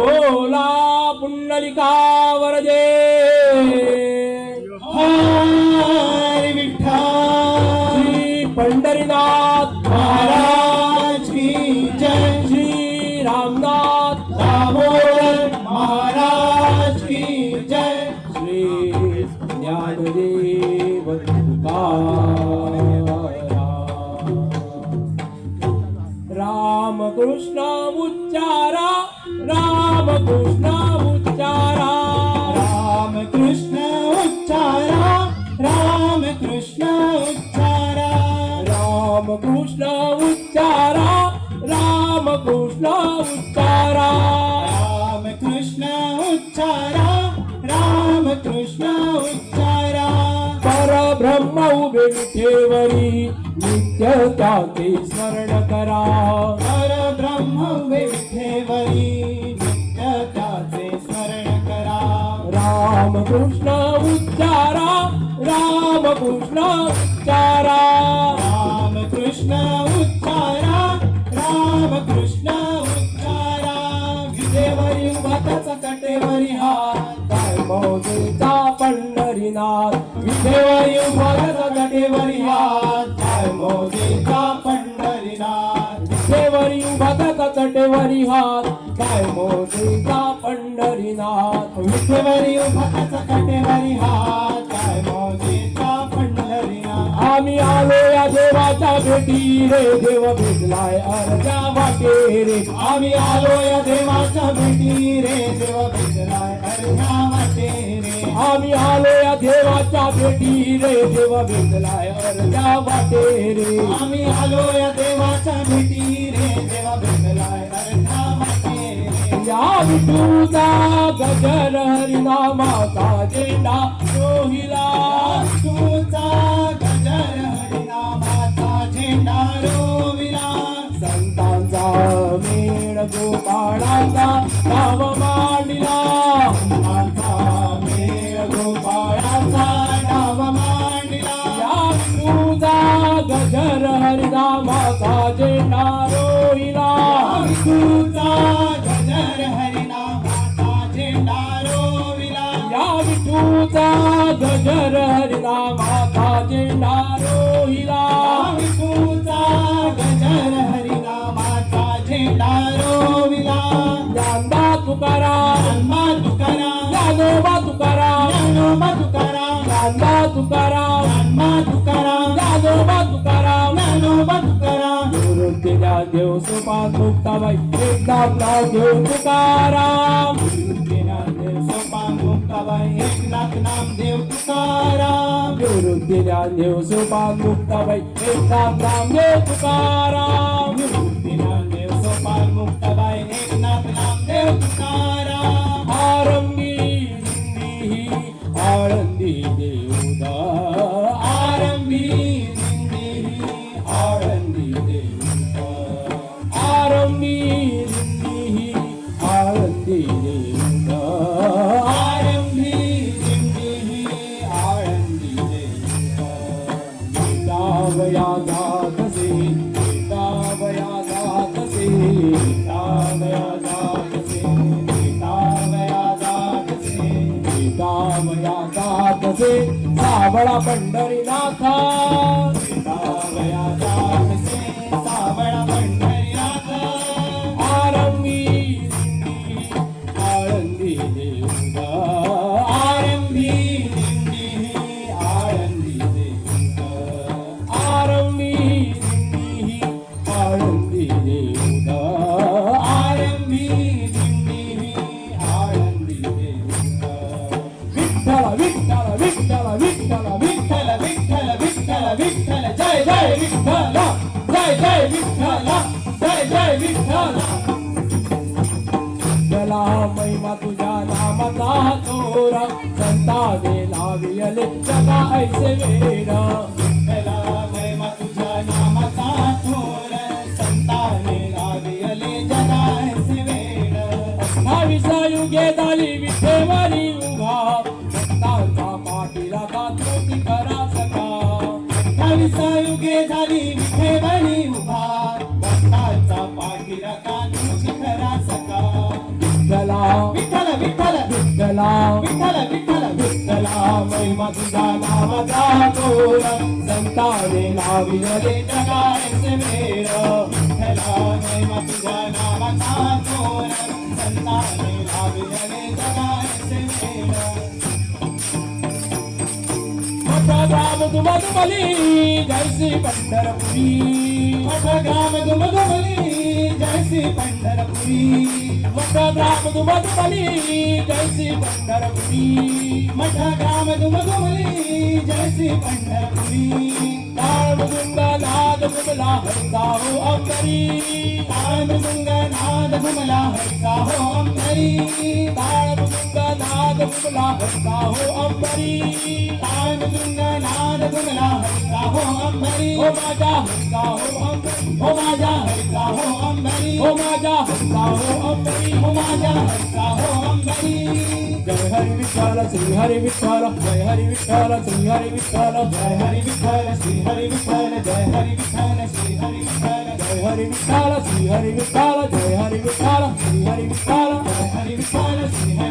बोला पुंडलिकावर जे हरी विठ्ठल। पंढरीनाथ महाराज की जय। श्री रामनाथ दामोदर महाराज की जय। श्री ज्ञानदेव तुकाराम. राम कृष्ण उच्चारा राम कृष्ण उच्चारा राम कृष्ण उच्चारा राम कृष्ण उच्चारा राम कृष्ण उच्चारा राम कृष्ण उच्चारा राम कृष्ण उच्चारा। राम परब्रह्म उभे विठेवरी नित्य त्याचे स्मरण करा। कृष्ण उच्चारा राम कृष्ण उच्चारा. राम कृष्ण उच्चारा राम कृष्ण उच्चारा. विजेवरी उभाताचा कटेवरी हा काय मौजेचा पंढरीनाथ विजेवरी उभाताचा कटेवरी हात काय मोजेचा पंढरीनाथ विठेवरी उभा कटेवरी हात काय मोजेचा पंढरीनाथ विठेवरी उभाचा कटेवरी हात काय मोजेचा पंढरीनाथ. आम्ही आलो या देवाच्या भेटी रे देव भेटलाय अर्जा वाटे रे आम्ही आलो या देवाच्या भेटी रे देव भेटलाय अर्जा वाटे रे आम्ही आलो या देवाच्या भेटी रे देव भेटलाय अर्जा वाटे रे आम्ही आलो या देवाच्या भेटी रे देवा भेटलाय अर्जा रे या विठूचा गजर हरिनामाचा झेंडा रोहिला. तुझा गजर हरिनामाचा झेंडा रोहिला. संतांचा मेळ गोपाळाचा नाव मांडिला. संतांचा मेळ गोपाळाचा नाव मांडिला. या विठूचा गजर हरिनामाचा झेंडा रोहिला. विष्णू हिला माता झेंडा रोहिला. विपूचा गजर हरिला माता झेंडा रोविला ज्ञानबा तुकारा ज्ञानबा तुकारा ज्ञानोबा तुकारा ज्ञानोबा तुकारा ज्ञानबा तुकारा ज्ञानबा तुकारा ज्ञानोबा तुकारा ज्ञानोबा तुकारा गुरु केल्या देव सोपा तुकाबाई एकदा आपला देव तुकाराम. गुरु केल्या देव सोपा तुकाबाई एक नाथ नाम देव cara Meu telha Deus, eu maluco também. Eita pra meu cara Meu telha Deus, eu maluco também. Eita pra meu cara Arandi, deu Deus. बाबळा Pandharinatha. विठ्ठला ऐसे वेडा. मला महिमा तुझ्या नामाचा थोर. संताने लागले झाली विठेवारी उभा. संतांचा पाठीला दातोची करा सका विठ्ठला. विठ्ठला विठ्ठला. विठ्ठला विठ्ठला. तुझा नावाचा तोर संताने लाविले जगायचे मेळ हला नैमा तुझा नावाचा तोर संताने लाविले जगायचे मेळ मोठा गाव तुम्हाला बली जैसी पंढरपुरी. मोठा गाव पंढरपुरी मठग्राम दुमधुमली जय श्री पंढरपुरी मठग्राम दुमधुमली जय श्री पंढरपुरी. काळ मृदुंग नाद घुमला हरिता हो अंतरी काळ मृदुंग नाद घुमला हरिता हो अंतरी काळ मृदुंग नाद घुमला हरिता हो हो अंबरी हो माझ्या हरिता हो अंबरी हो माझ्या हरिचा हो अंबरी हो माझ्या हरिता हो अंबरी हो माझ्या हरिचा हो अंबरी जय हरी विठ्ठल श्री हरी विठ्ठल जय हरी विठ्ठल श्री हरी विठ्ठल जय हरी विठ्ठल श्री हरी विठ्ठल जय हरी विठ्ठल श्री हरी विठ्ठल जय हरी विठ्ठल श्री हरी विठ्ठल जय हरी विठ्ठल श्री हरी विठ्ठल जय हरी विठ्ठल श्री हरी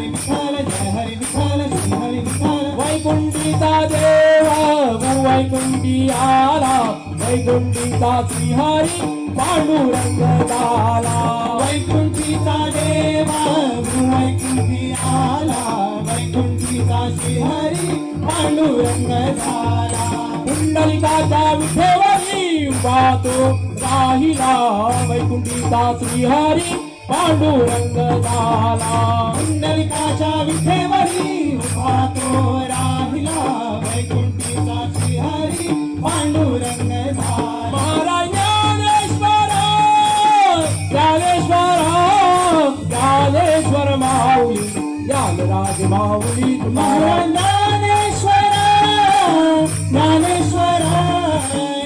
वैकुंठी आला वैकुंठीचा श्रीहरी पांडुरंग झाला वैकुंठीचा देवा वैकुंठी आला वैकुंठीचा श्रीहरी पांडुरंग झाला कुंडलिकाचा विठेवरी उभा तो राहिला वैकुंठीचा श्रीहरी पांडुरंग झाला कुंडलिकाच्या विठेवरी उभा तो राहिला वैकुंठ पांडुरंग झाला महाराज ज्ञानेश्वर ज्ञानेश्वर ज्ञानेश्वर माऊली ज्ञानराज माऊली तुम्हाला ज्ञानेश्वर ज्ञानेश्वर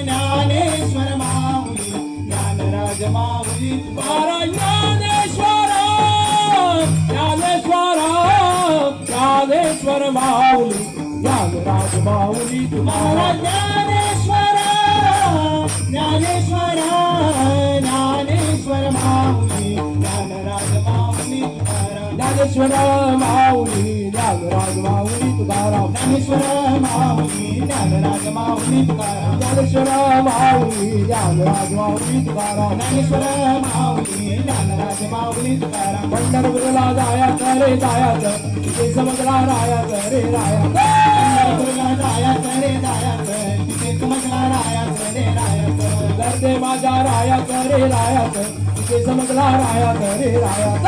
ज्ञानेश्वर माऊली ज्ञानराज माऊली महाराज ज्ञानेश्वर ज्ञानेश्वर ज्ञानेश्वर माऊली ज्ञानराज माऊली तुम्हाला ज्ञानेश्वर माऊली ज्ञानराज माऊली तुकाराम ज्ञानेश्वर माऊली ज्ञानराज माऊली तुकाराम ज्ञानेश्वर माऊली ज्ञानराज माऊली तुकाराम ज्ञानेश्वर माऊली ज्ञानराज माऊली तुकाराम पंढरपूरला जायाचं रे जायाचं. तिथे समजला रायाचं रे रायाचं. पंढरपूरला जायचं रे जायचं. तिथे समजला रायाचं रे रायाचं. गर्दे माझ्या रायाचं रे रायाचं तिथे समजला रायाचं रे ते रायाचं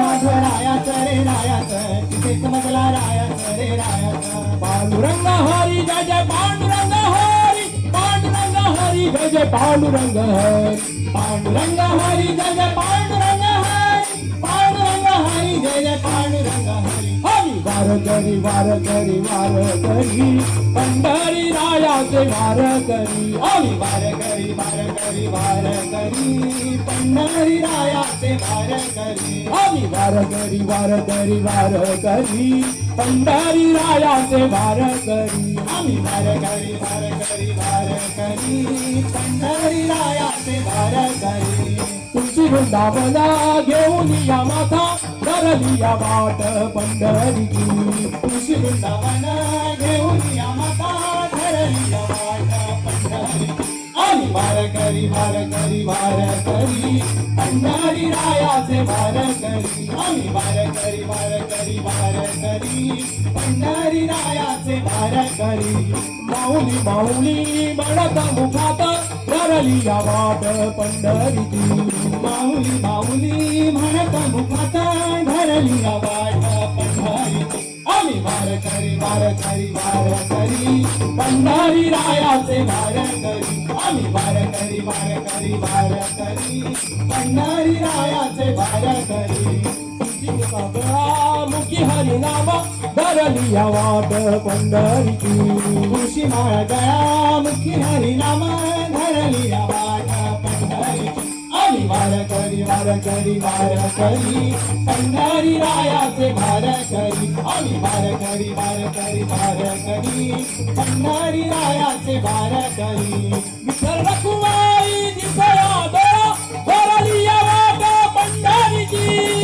माझं रायाचं रे रायाचं तिथे समजला रायाचं रे रायाचं पांडुरंग हरी जय जय पांडुरंग हरी. पांडुरंग हरी जय जय पांडुरंग हरी. पांडुरंग हरी जय जय पांडुरंग हरी. पांडुरंग हरी जय जय पांडुरंग हरी. हरी वार करी वार करी वार करी पंढरी आमचे वारकरी आम्ही वारकरी वारकरी वारकरी. पन्नारी रायाचे वारकरी आम्ही वारकरी वारकरी वारकरी. पंढरी रायाचे वारकरी आम्ही वारकरी वारकरी वारकरी. पंढरी रायाचे वारकरी. तुमची वृंदावना घेऊन या माता करली या वाट पंढरीची. तुमची वृंदावना वार करी वार करी. अंधारी रायाचे वार करी. आम्ही वार करी वार करी. वार करी पंढरी रायाचे वार करी. माऊली माऊली म्हणत मुखात धरली या वाट पंढरीची. माऊली माऊली म्हणत मुखात धरली या वाट आम्ही वार करी वार करी वार करी. पंढरी रायाचे वार करी. आम्ही वार करी वार करी वार करी. पंढरी रायाचे वार करी. मुखी हरी नाम धरली या वाट पंढरीची. तुळशी माळ गळा मुखी हरी नाम धरली वाट आम्ही वार करी वार करी वार करी पंढरी रायाचे वार करी आम्ही वार करी वार करी वार करी पंढरी रायाचे वार करी विठ्ठल रखुमाई दिसया डोळा धरली वाट पंढरीची.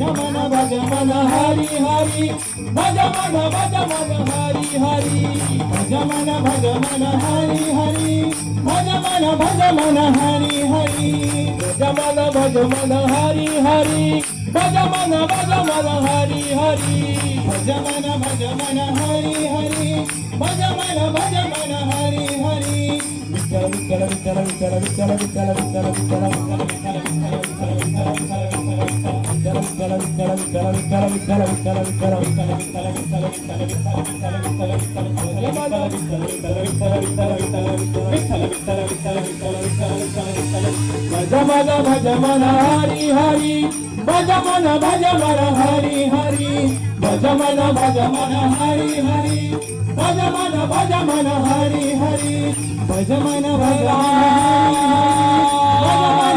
Jamana Bhaja Mana Hari Hari Bhaja Mana Mana Hari Hari Bhaja Mana Mana Hari Hari Bhaja Mana Mana Hari Hari Bhaja Mana Mana Hari Hari Bhaja Mana Mana Hari Hari Bhaja Mana Mana Hari Hari Bhaja Mana Bhaja Mana Hari Hari Vittala Vittala भज मन भज मन हरी हरी भज मन भज मन हरी हरी भज मन भज मन हरी हरी भज मन भज मन हरी हरी भज मन भज भज